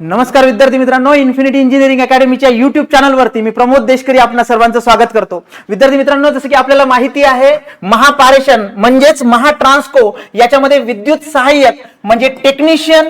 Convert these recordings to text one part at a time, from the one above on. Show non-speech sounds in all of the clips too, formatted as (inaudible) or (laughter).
नमस्कार विद्यार्थी मित्रांनो इन्फिनिटी इंजिनिअरिंग अकॅडमीच्या युट्यूब चॅनलवरती मी प्रमोद देशकरी आपणा सर्वांचं स्वागत करतो. विद्यार्थी मित्रांनो जसं की आपल्याला माहिती आहे महापारेषण म्हणजेच महाट्रान्सको याच्यामध्ये विद्युत सहाय्यक म्हणजे टेक्निशियन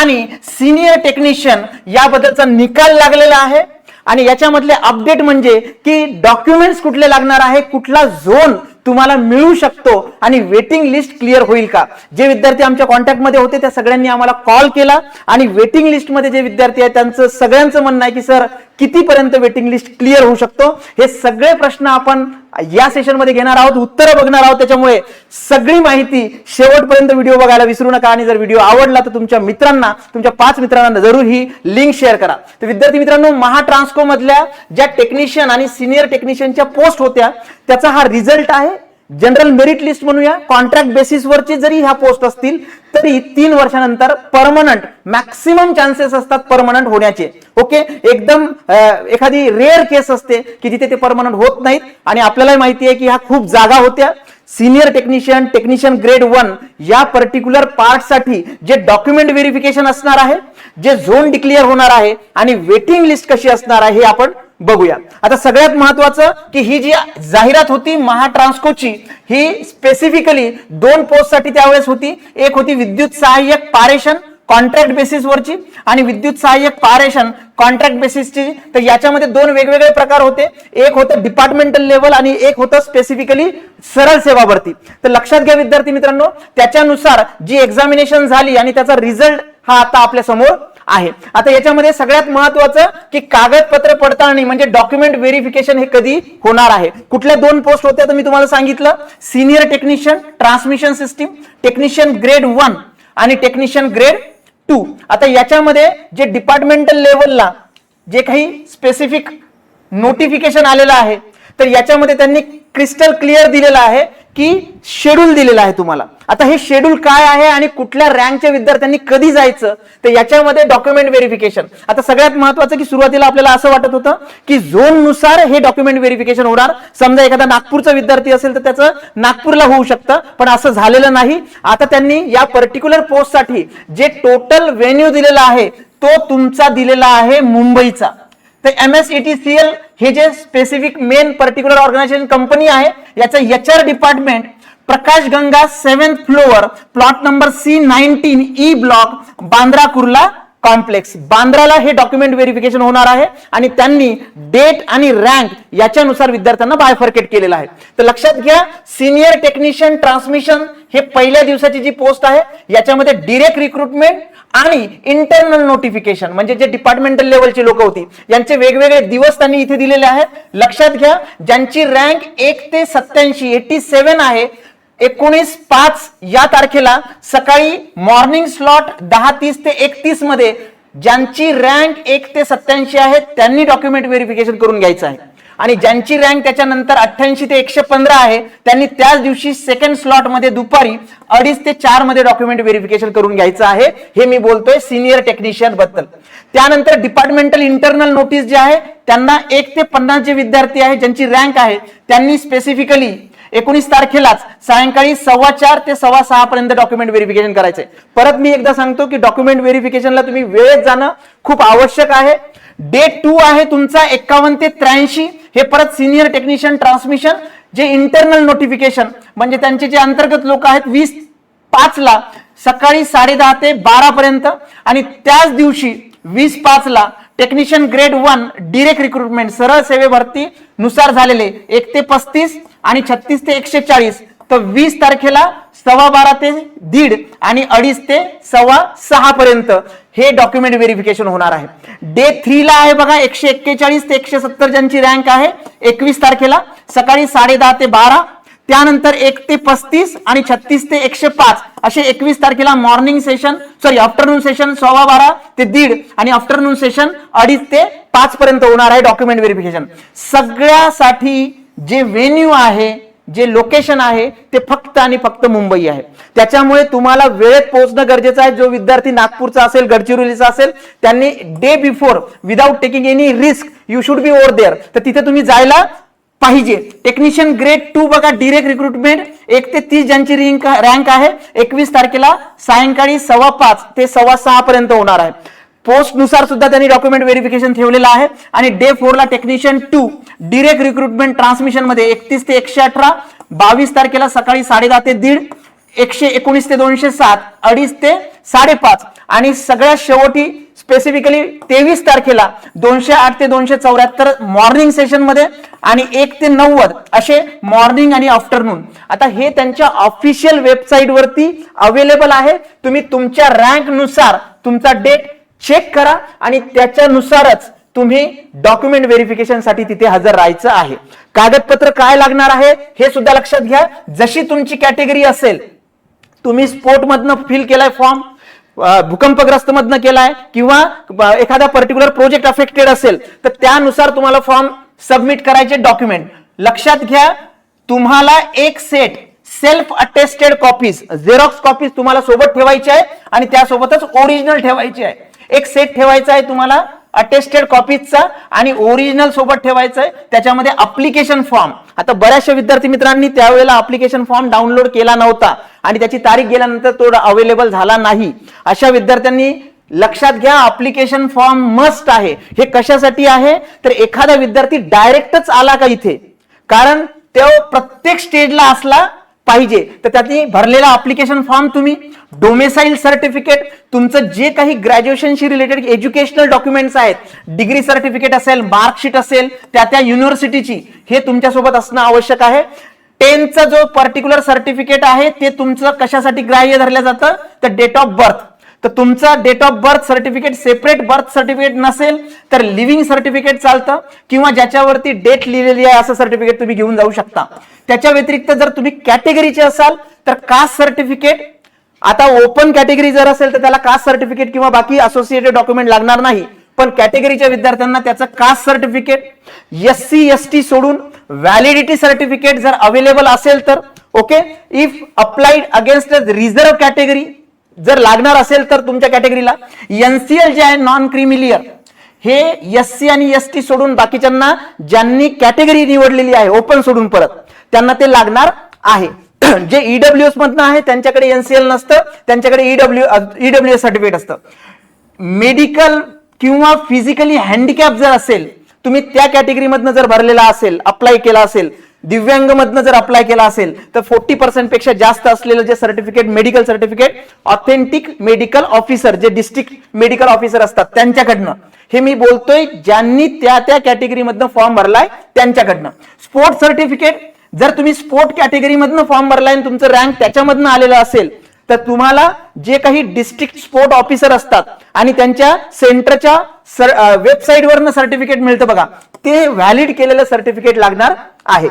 आणि सिनियर टेक्निशियन याबद्दलचा निकाल लागलेला आहे. आणि याच्यामधले अपडेट म्हणजे की डॉक्युमेंट्स कुठले लागणार आहे कुठला झोन तुम्हाला मिळू शकतो आणि वेटिंग लिस्ट क्लिअर होईल का? जे विद्यार्थी आमच्या कॉन्टॅक्टमध्ये होते त्या सगळ्यांनी आम्हाला कॉल केला आणि वेटिंग लिस्टमध्ये जे विद्यार्थी आहेत त्यांचं सगळ्यांचं म्हणणं आहे की सर कितीपर्यंत वेटिंग लिस्ट क्लिअर होऊ शकतो? हे सगळे प्रश्न आपण या सेशनमध्ये घेणार आहोत उत्तरं बघणार आहोत. त्याच्यामुळे सगळी माहिती शेवटपर्यंत व्हिडिओ बघायला विसरू नका. आणि जर व्हिडिओ आवडला तर तुमच्या मित्रांना तुमच्या पाच मित्रांना जरूर ही लिंक शेअर करा. तर विद्यार्थी मित्रांनो महाट्रान्सको मधल्या ज्या टेक्निशियन आणि सिनियर टेक्निशियनच्या पोस्ट होत्या त्याचा हा रिझल्ट आहे. जनरल मेरिट लिस्ट म्हणूया. कॉन्ट्रॅक्ट बेसिसवरचे जरी ह्या पोस्ट असतील तरी तीन वर्षानंतर परमनंट मॅक्सिमम चान्सेस असतात परमनंट होण्याचे. ओके एकदम एखादी रेअर केस असते की जिथे ते परमनंट होत नाहीत. आणि आपल्याला माहिती आहे की ह्या खूप जागा होत्या. Senior technician technician grade one या पर्टिक्युलर पार्टसाठी जे डॉक्युमेंट व्हेरिफिकेशन असणार आहे जे झोन डिक्लेअर होणार आहे आणि वेटिंग लिस्ट कशी असणार आहे हे आपण बघूया. आता सगळ्यात महत्वाचं की ही जी जाहिरात होती महाट्रान्सकोची ही स्पेसिफिकली दोन पोस्टसाठी त्यावेळेस होती. एक होती विद्युत सहाय्यक पारेषण कॉन्ट्रॅक्ट बेसिसवरची आणि विद्युत सहाय्यक पारेषण कॉन्ट्रॅक्ट बेसिसची तर याच्यामध्ये दोन वेगवेगळे प्रकार होते. एक होतं डिपार्टमेंटल लेवल आणि एक होतं स्पेसिफिकली सरळ सेवावरती. तर लक्षात घ्या विद्यार्थी मित्रांनो त्याच्यानुसार जी एक्झामिनेशन झाली आणि त्याचा रिझल्ट हा आता आपल्यासमोर आहे. आता याच्यामध्ये सगळ्यात महत्वाचं की कागदपत्र पडताळणी म्हणजे डॉक्युमेंट व्हेरिफिकेशन हे कधी होणार आहे? कुठल्या दोन पोस्ट होत्या तर मी तुम्हाला सांगितलं? Senior technician transmission system technician grade one आणि टेक्निशियन ग्रेड टू आता याच्यामध्ये जे डिपार्टमेंटल लेवलला जे काही स्पेसिफिक नोटिफिकेशन आलेलं आहे तर याच्यामध्ये त्यांनी क्रिस्टल क्लिअर दिलेलं आहे की शेड्यूल दिलेलं आहे तुम्हाला. आता हे शेड्यूल काय आहे आणि कुठल्या रँकच्या विद्यार्थ्यांनी कधी जायचं तर याच्यामध्ये डॉक्युमेंट व्हेरिफिकेशन आता सगळ्यात महत्वाचं की सुरुवातीला आपल्याला असं वाटत होतं की झोननुसार हे डॉक्युमेंट व्हेरिफिकेशन होणार. समजा एखादा नागपूरचा विद्यार्थी असेल तर त्याचं नागपूरला होऊ शकतं पण असं झालेलं नाही. आता त्यांनी या पर्टिक्युलर पोस्टसाठी जे टोटल व्हेन्यू दिलेला आहे तो तुमचा दिलेला आहे मुंबईचा. तर एम एस एल हे जे specific main particular organisation company आहे याचं H R department Prakash Ganga seventh floor plot number C nineteen E block Bandra Kurla complex बांद्राला हे डॉक्युमेंट व्हेरिफिकेशन होणार आहे आणि त्यांनी डेट आणि रँक याच्यानुसार विद्यार्थ्यांना बायफर्केट केलेला आहे. तर लक्षात घ्या सिनियर टेक्निशियन ट्रान्समिशन हे पहिल्या दिवसाची जी पोस्ट आहे याच्यामध्ये डिरेक्ट रिक्रुटमेंट आणि इंटरनल नोटिफिकेशन म्हणजे जे डिपार्टमेंटल लेवलची लोक होती यांचे वेगवेगळे दिवस त्यांनी इथे दिलेले आहेत. लक्षात घ्या ज्यांची रँक एक ते सत्याऐंशी एटी सेव्हन आहे एकोणीस पाच या तारखेला सकाळी मॉर्निंग स्लॉट दहा तीस ते एकतीसमध्ये ज्यांची रँक एक ते सत्याऐंशी आहे त्यांनी डॉक्युमेंट व्हेरिफिकेशन करून घ्यायचं आहे. आणि ज्यांची रँक त्याच्यानंतर अठ्ठ्याऐंशी ते एकशे पंधरा आहे त्यांनी त्याच दिवशी सेकंड स्लॉटमध्ये दुपारी अडीच ते चारमध्ये डॉक्युमेंट व्हेरिफिकेशन करून घ्यायचं आहे. हे मी बोलतोय सिनियर टेक्निशियनबद्दल. त्यानंतर डिपार्टमेंटल इंटरनल नोटीस जे आहे त्यांना एक ते पन्नास जे विद्यार्थी आहे ज्यांची रँक आहे त्यांनी स्पेसिफिकली एकोणीस तारखेलाच सायंकाळी सव्वा चार ते सव्वा सहा पर्यंत डॉक्युमेंट व्हेरिफिकेशन करायचंय. परत मी एकदा सांगतो की डॉक्युमेंट व्हेरिफिकेशनला तुम्ही वेळेत जाणं खूप आवश्यक आहे. डे टू आहे तुमचा एक्कावन्न ते त्र्याऐंशी. हे परत सिनियर टेक्निशियन ट्रान्समिशन जे इंटरनल नोटिफिकेशन म्हणजे त्यांचे जे अंतर्गत लोक आहेत वीस पाच ला सकाळी साडे दहा ते बारा पर्यंत आणि त्याच दिवशी वीस पाच ला technician grade one direct recruitment सरळ सेवे भरती नुसार झालेले एक ते पस्तीस आणि छत्तीस ते एकशे चाळीस. तर वीस तारखेला सव्वा बारा ते दीड आणि अडीच ते सव्वा सहा पर्यंत हे डॉक्युमेंट व्हेरिफिकेशन होणार आहे. डे थ्रीला आहे बघा एकशे एक्केचाळीस ते एकशे सत्तर ज्यांची रँक आहे एकवीस तारखेला सकाळी साडे दहा ते बारा त्यानंतर एक ते पस्तीस आणि छत्तीस ते एकशे पाच असे एकवीस तारखेला morning session sorry afternoon session सव्वा बारा ते दीड आणि आफ्टरनून सेशन अडीच ते पाच पर्यंत होणार आहे डॉक्युमेंट व्हेरिफिकेशन सगळ्यासाठी जे व्हेन्यू आहे जे लोकेशन आहे ते फक्त आणि फक्त मुंबई आहे. त्याच्यामुळे तुम्हाला वेळेत पोहोचणं गरजेचं आहे. जो विद्यार्थी नागपूरचा असेल गडचिरोलीचा असेल त्यांनी day before without taking any risk you should be over there तर तिथे तुम्ही जायला पाहिजे. टेक्निशियन ग्रेड टू बघा डिरेक्ट रिक्रुटमेंट एक ते तीस ज्यांची रँक आहे एकवीस तारखेला सायंकाळी सव्वा पाच ते सव्वा सहा पर्यंत होणार आहे. पोस्टनुसार सुद्धा त्यांनी डॉक्युमेंट व्हेरिफिकेशन ठेवलेलं आहे आणि डे फोरला टेक्निशियन टू डिरेक्ट रिक्रुटमेंट ट्रान्समिशनमध्ये एकतीस ते एकशे अठरा बावीस तारखेला सकाळी साडेदहा ते दीड एकशे एकोणीस ते दोनशे सात अडीच ते साडेपाच आणि सगळ्यात शेवटी स्पेसिफिकली तेवीस तारखेला दोनशे आठ ते दोनशे चौऱ्याहत्तर मॉर्निंग सेशनमध्ये आणि एक ते नव्वद असे मॉर्निंग आणि आफ्टरनून आता हे त्यांच्या ऑफिशियल वेबसाईटवरती अवेलेबल आहे. तुम्ही तुमच्या रँकनुसार तुमचा डेट चेक करा आणि त्याच्यानुसारच तुम्ही डॉक्युमेंट व्हेरिफिकेशनसाठी तिथे हजर राहायचं आहे. कागदपत्र काय लागणार आहे हे सुद्धा लक्षात घ्या. जशी तुमची कॅटेगरी असेल तुम्ही स्पोर्टमधनं फिल केलाय फॉर्म भूकंपग्रस्त मधनं केलाय किंवा एखादा पर्टिक्युलर प्रोजेक्ट अफेक्टेड असेल तर त्यानुसार तुम्हाला फॉर्म सबमिट करायचे डॉक्युमेंट. लक्षात घ्या तुम्हाला एक set self attested copies xerox copies तुम्हाला सोबत ठेवायची आहे आणि त्यासोबतच ओरिजिनल ठेवायची आहे एक सेट ठेवायचा आहे तुम्हाला अटेस्टेड कॉपीजचा आणि ओरिजिनल सोबत ठेवायचं आहे. त्याच्यामध्ये अप्लिकेशन फॉर्म आता बऱ्याचशा विद्यार्थी मित्रांनी त्यावेळेला अप्लिकेशन फॉर्म डाउनलोड केला नव्हता आणि त्याची तारीख गेल्यानंतर तो अवेलेबल झाला नाही. अशा विद्यार्थ्यांनी लक्षात घ्या अप्लिकेशन फॉर्म मस्ट आहे. हे कशासाठी आहे? तर एखादा विद्यार्थी डायरेक्टच आला का इथे? कारण तो प्रत्येक स्टेजला असला पाहिजे. तर त्यातनी भरलेला अप्लिकेशन फॉर्म तुम्ही डोमेसाईल सर्टिफिकेट तुमचं जे काही ग्रॅज्युएशनशी रिलेटेड एज्युकेशनल डॉक्युमेंट्स आहेत डिग्री सर्टिफिकेट असेल मार्कशीट असेल त्या त्या युनिव्हर्सिटीची हे तुमच्यासोबत असणं आवश्यक आहे. टेनचं जो पर्टिक्युलर सर्टिफिकेट आहे ते तुमचं कशासाठी ग्राह्य धरलं जातं? तर डेट ऑफ बर्थ तर तुमचा date of birth certificate separate birth certificate नसेल तर लिव्हिंग सर्टिफिकेट चालतं किंवा ज्याच्यावरती डेट लिहिलेली आहे असं सर्टिफिकेट तुम्ही घेऊन जाऊ शकता. त्याच्या व्यतिरिक्त जर तुम्ही कॅटेगरीचे असाल तर कास्ट सर्टिफिकेट आता ओपन कॅटेगरी जर असेल तर त्याला कास्ट सर्टिफिकेट किंवा बाकी असोसिएटेड डॉक्युमेंट लागणार नाही. पण कॅटेगरीच्या विद्यार्थ्यांना त्याचं caste certificate S C S T सोडून व्हॅलिडिटी सर्टिफिकेट जर अवेलेबल असेल तर okay if applied against reserve category जर लागणार असेल तर तुमच्या कॅटेगरीला. एनसीएल जे आहे नॉन क्रिमिलियर हे एस सी आणि एस टी सोडून बाकीच्यांना ज्यांनी कॅटेगरी निवडलेली आहे ओपन सोडून परत त्यांना ते लागणार आहे. (clears throat) जे ईडब्ल्यू एस मधनं आहे त्यांच्याकडे एनसीएल नसतं त्यांच्याकडे E W E W S certificate असतं. मेडिकल किंवा फिजिकली हँडिकॅप जर असेल तुम्ही त्या कॅटेगरीमधनं जर भरलेला असेल अप्लाय केला असेल दिव्यांग मधनं जर अप्लाय केला असेल तर फोर्टी पर्सेंटपेक्षा जास्त असलेलं जे certificate medical certificate authentic medical officer जे डिस्ट्रिक्ट मेडिकल ऑफिसर असतात त्यांच्याकडनं. हे मी बोलतोय ज्यांनी त्या त्या कॅटेगरीमधनं फॉर्म भरलाय त्यांच्याकडनं. स्पोर्ट सर्टिफिकेट जर तुम्ही स्पोर्ट कॅटेगरीमधनं फॉर्म भरलाय आणि तुमचं रँक त्याच्यामधनं आलेलं असेल तर तुम्हाला जे काही डिस्ट्रिक्ट स्पोर्ट ऑफिसर असतात आणि त्यांच्या सेंटरच्या वेबसाईटवरनं सर्टिफिकेट मिळतं बघा ते व्हॅलिड केलेलं सर्टिफिकेट लागणार आहे.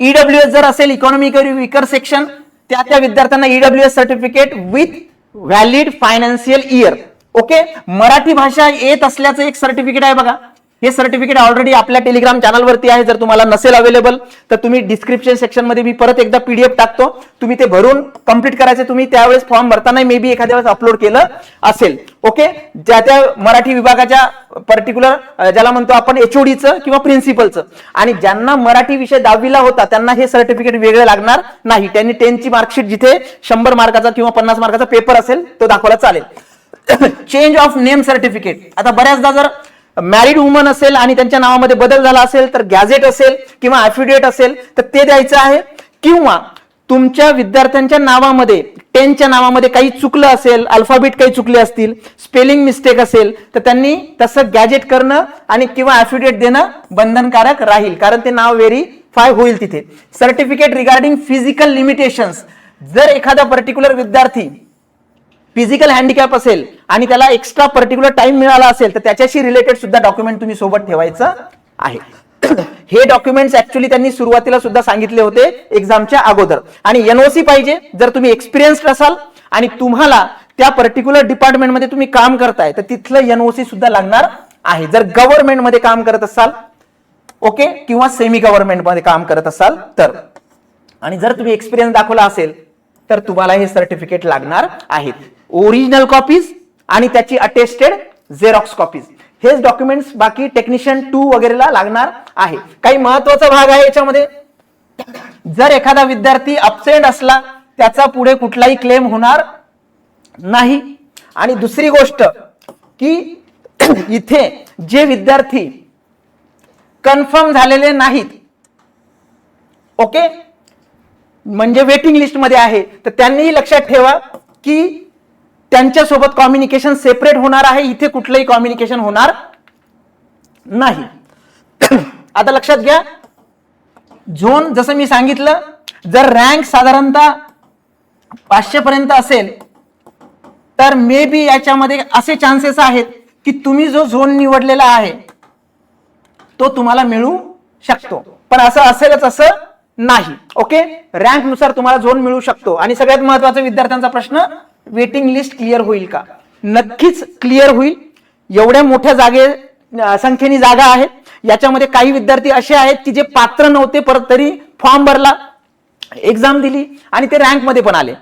ईडब्ल्यू एस जर असेल इकॉनॉमिकली विकर सेक्शन त्या त्या विद्यार्थ्यांना E W S certificate with valid financial year okay Marathi भाषा येत असल्याचं एक सर्टिफिकेट आहे बघा. हे सर्टिफिकेट ऑलरेडी आपल्या टेलिग्राम चॅनलवरती आहे. जर तुम्हाला नसेल अवेलेबल तर तुम्ही डिस्क्रिप्शन सेक्शनमध्ये मी परत एकदा पीडीएफ टाकतो. तुम्ही ते भरून कंप्लीट करायचे. तुम्ही त्यावेळेस फॉर्म भरताना मे बी एखाद्या वेळेस अपलोड केलं असेल. ओके ज्या त्या मराठी विभागाच्या पर्टिक्युलर ज्याला म्हणतो आपण एचओडीचं किंवा प्रिन्सिपलचं आणि ज्यांना मराठी विषय दहावीला होता त्यांना हे सर्टिफिकेट वेगळं लागणार नाही. त्यांनी टेनची मार्कशीट जिथे शंभर मार्काचा किंवा पन्नास मार्काचा पेपर असेल तो दाखवायला चालेल. चेंज ऑफ नेम सर्टिफिकेट आता बऱ्याचदा जर मॅरिड वुमन असेल आणि त्यांच्या नावामध्ये बदल झाला असेल तर गॅझेट असेल किंवा ॲफिडेविट असेल तर ते द्यायचं आहे. किंवा तुमच्या विद्यार्थ्यांच्या नावामध्ये टेनच्या नावामध्ये काही चुकलं असेल अल्फाबेट काही चुकले असतील स्पेलिंग मिस्टेक असेल तर त्यांनी तसं गॅजेट करणं आणि किंवा ॲफिडेविट देणं बंधनकारक राहील. कारण ते नाव व्हेरीफाय होईल तिथे. सर्टिफिकेट रिगार्डिंग फिजिकल लिमिटेशन्स जर एखादा पर्टिक्युलर विद्यार्थी फिजिकल हँडिकॅप असेल आणि त्याला एक्स्ट्रा पर्टिक्युलर टाइम मिळाला असेल तर त्याच्याशी रिलेटेड सुद्धा डॉक्युमेंट तुम्ही सोबत ठेवायचं आहे. (clears throat) हे डॉक्युमेंट्स ऍक्च्युली त्यांनी सुरुवातीला सुद्धा सांगितले होते एक्झामच्या अगोदर. आणि एनओसी पाहिजे जर तुम्ही एक्सपिरियन्स्ड असाल आणि तुम्हाला त्या पर्टिक्युलर डिपार्टमेंटमध्ये तुम्ही काम करताय तर तिथलं एनओसी सुद्धा लागणार आहे. जर गव्हर्नमेंटमध्ये काम करत असाल ओके किंवा सेमी गव्हर्नमेंटमध्ये काम करत असाल तर. आणि जर तुम्ही एक्सपिरियन्स दाखवला असेल तर तुम्हाला हे सर्टिफिकेट लागणार आहेत. ओरिजिनल कॉपीज आणि त्याची अटेस्टेड झेरॉक्स कॉपीज हेच डॉक्युमेंट्स बाकी टेक्निशियन टू वगैरेला लागणार आहे. काही महत्त्वाचा भाग आहे याच्यामध्ये. जर एखादा विद्यार्थी अबसेंट असला त्याचा पुढे कुठलाही क्लेम होणार नाही. आणि दुसरी गोष्ट की (clears throat) इथे जे विद्यार्थी कन्फर्म झालेले नाहीत ओके म्हणजे वेटिंग लिस्टमध्ये आहे. तर त्यांनीही लक्षात ठेवा की त्यांच्यासोबत कम्युनिकेशन सेपरेट होणार आहे इथे कुठलंही कम्युनिकेशन होणार नाही. (clears throat) आता लक्षात घ्या. झोन जसं मी सांगितलं जर रँक साधारणतः पाचशे पर्यंत असेल तर मे बी याच्यामध्ये असे चान्सेस आहेत की तुम्ही जो झोन निवडलेला आहे तो तुम्हाला मिळू शकतो. पण असं असेलच असं नाही. ओके? रँकनुसार तुम्हाला झोन मिळू शकतो. आणि सगळ्यात महत्त्वाचा विद्यार्थ्यांचा प्रश्न वेटिंग लिस्ट क्लिअर होईल का? नक्कीच क्लिअर होईल. एवढ्या मोठ्या जागे संख्येने जागा आहेत. याच्यामध्ये काही विद्यार्थी असे आहेत की जे पात्र नव्हते परत तरी फॉर्म भरला एक्झाम दिली आणि ते रँकमध्ये पण आले.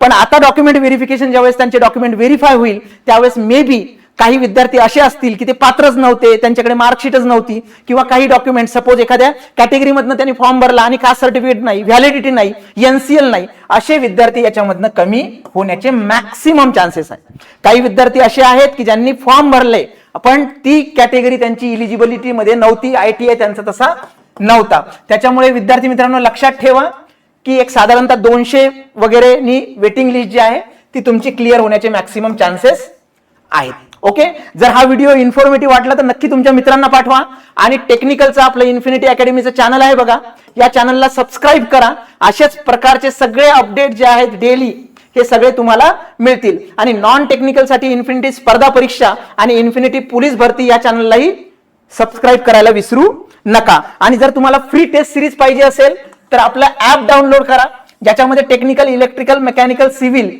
पण आता डॉक्युमेंट व्हेरिफिकेशन ज्यावेळेस त्यांचे डॉक्युमेंट व्हेरीफाय होईल त्यावेळेस मे बी काही विद्यार्थी असे असतील की ते पात्रच नव्हते त्यांच्याकडे मार्कशीटच नव्हती किंवा काही डॉक्युमेंट सपोज एखाद्या कॅटेगरीमधनं त्यांनी फॉर्म भरला आणि कास्ट सर्टिफिकेट नाही व्हॅलिडिटी नाही एनसीएल नाही असे विद्यार्थी याच्यामधनं कमी होण्याचे मॅक्सिमम चान्सेस आहेत. काही विद्यार्थी असे आहेत की ज्यांनी फॉर्म भरले पण ती कॅटेगरी त्यांची इलिजिबिलिटी मध्ये नव्हती आय टी आय त्यांचा तसा नव्हता. त्याच्यामुळे विद्यार्थी मित्रांनो लक्षात ठेवा की एक साधारणतः दोनशे वगैरे नी वेटिंग लिस्ट जी आहे ती तुमची क्लिअर होण्याचे मॅक्सिमम चान्सेस आहेत. ओके जर हा व्हिडिओ इन्फॉर्मेटिव्ह वाटला तर नक्की तुमच्या मित्रांना पाठवा. आणि टेक्निकलचं आपलं इन्फिनिटी अकॅडमीचं चॅनल आहे बघा. या चॅनलला सबस्क्राईब करा. अशाच प्रकारचे सगळे अपडेट जे आहेत डेली हे सगळे तुम्हाला मिळतील. आणि नॉन टेक्निकलसाठी इन्फिनिटी स्पर्धा परीक्षा आणि इन्फिनिटी पोलीस भरती या चॅनललाही सबस्क्राईब करायला विसरू नका. आणि जर तुम्हाला फ्री टेस्ट सिरीज पाहिजे असेल तर आपलं ऍप डाउनलोड करा. ज्याच्यामध्ये टेक्निकल इलेक्ट्रिकल मेकॅनिकल सिव्हिल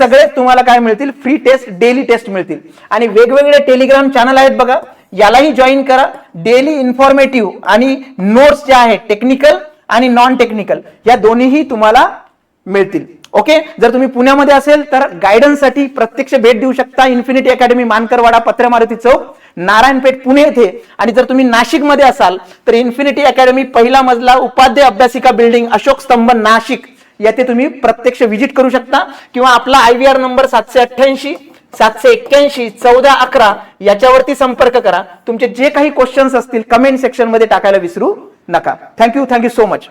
सगळे तुम्हाला काय मिळतील? फ्री टेस्ट डेली टेस्ट मिळतील. आणि वेगवेगळे टेलिग्राम चॅनल आहेत बघा. यालाही जॉईन करा. डेली इन्फॉर्मेटिव्ह आणि नोट्स जे आहेत टेक्निकल आणि नॉन टेक्निकल या दोन्हीही तुम्हाला मिळतील. ओके जर तुम्ही पुण्यामध्ये असेल तर गायडन्ससाठी प्रत्यक्ष भेट देऊ शकता. इन्फिनिटी अकॅडमी मानकरवाडा पत्र मारुती चौक नारायणपेठ पुणे येथे. आणि जर तुम्ही नाशिकमध्ये असाल तर इन्फिनिटी अकॅडमी पहिला मजला उपाध्याय अभ्यासिका बिल्डिंग अशोक स्तंभ नाशिक. येथे तुम्ही प्रत्यक्ष व्हिजिट करू शकता. किंवा आपला आय व्ही आर नंबर सातशे अठ्ठ्याऐंशी सातशे एक्क्याऐंशी चौदा अकरा याच्यावरती संपर्क करा. तुमचे जे काही क्वेश्चन्स असतील कमेंट सेक्शनमध्ये टाकायला विसरू नका. Thank you thank you so much